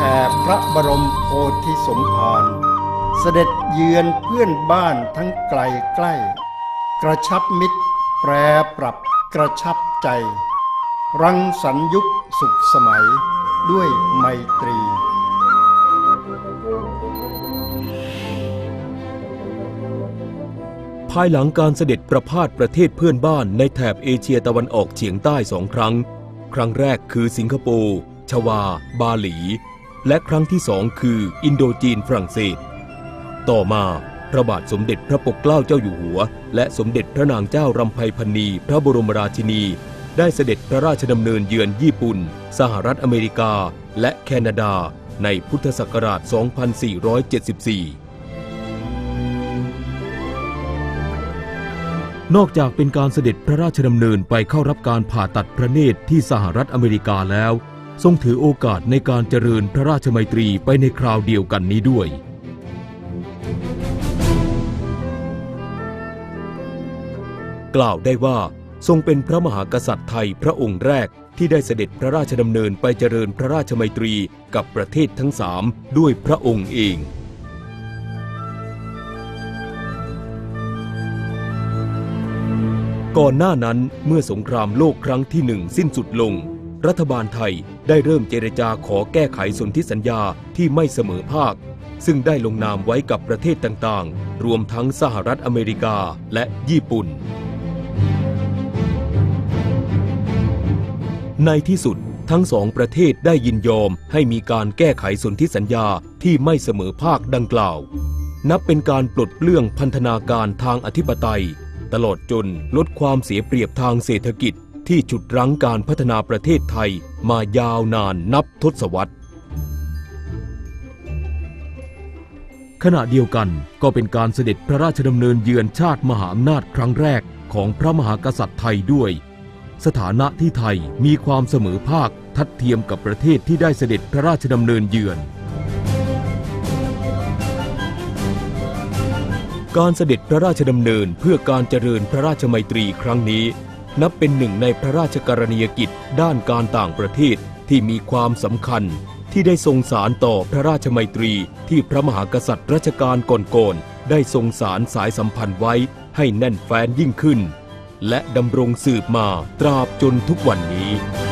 แผ่พระบรมโพธิสมภารเสด็จเยือนเพื่อนบ้านทั้งไกลใกล้ กระชับมิตร แปรปรับกระชับใจ รังสรรยุคสุขสมัยด้วยไมตรีภายหลังการเสด็จประพาสประเทศเพื่อนบ้านในแถบเอเชียตะวันออกเฉียงใต้สองครั้ง ครั้งแรกคือสิงคโปร์ ชวา บาหลี และครั้งที่สองคืออินโดจีนฝรั่งเศส ต่อมาพระบาทสมเด็จพระปกเกล้าเจ้าอยู่หัว และสมเด็จพระนางเจ้ารำไพพรรณีพระบรมราชินี ได้เสด็จพระราชดำเนินเยือนญี่ปุ่น สหรัฐอเมริกา และแคนาดา ในพุทธศักราช 2474นอกจากเป็นการเสด็จพระราชดำเนินไปเข้ารับการผ่าตัดพระเนตรที่สหรัฐอเมริกาแล้ว ทรงถือโอกาสในการเจริญพระราชมัยตรีไปในคราวเดียวกันนี้ด้วย กล่าวได้ว่าทรงเป็นพระมหากษัตริย์ไทยพระองค์แรกที่ได้เสด็จพระราชดำเนินไปเจริญพระราชมัยตรีกับประเทศทั้งสามด้วยพระองค์เองก่อนหน้านั้นเมื่อสงครามโลกครั้งที่หนึ่งสิ้นสุดลง รัฐบาลไทยได้เริ่มเจรจาขอแก้ไขสนธิสัญญาที่ไม่เสมอภาค ซึ่งได้ลงนามไว้กับประเทศต่างๆ รวมทั้งสหรัฐอเมริกาและญี่ปุ่น ในที่สุดทั้งสองประเทศได้ยินยอมให้มีการแก้ไขสนธิสัญญาที่ไม่เสมอภาคดังกล่าว นับเป็นการปลดเปลื้องพันธนาการทางอธิปไตย ตลอดจนลดความเสียเปรียบทางเศรษฐกิจ ที่ฉุดรั้งการพัฒนาประเทศไทยมายาวนานนับทศวรรษ ขณะเดียวกันก็เป็นการเสด็จพระราชดำเนินเยือนชาติมหาอำนาจครั้งแรกของพระมหากษัตริย์ไทยด้วย สถานะที่ไทยมีความเสมอภาคทัดเทียมกับประเทศที่ได้เสด็จพระราชดำเนินเยือน การเสด็จพระราชดำเนินเพื่อการเจริญพระราชมัยตรีครั้งนี้ นับเป็นหนึ่งในพระราชกรณียกิจด้านการต่างประเทศที่มีความสำคัญที่ได้ทรงสารต่อพระราชมัยตรีที่พระมหากษัตริย์รัชกาลก่อนๆได้ทรงสารสายสัมพันธ์ไว้ให้แน่นแฟ้นยิ่งขึ้น และดำรงสืบมาตราบจนทุกวันนี้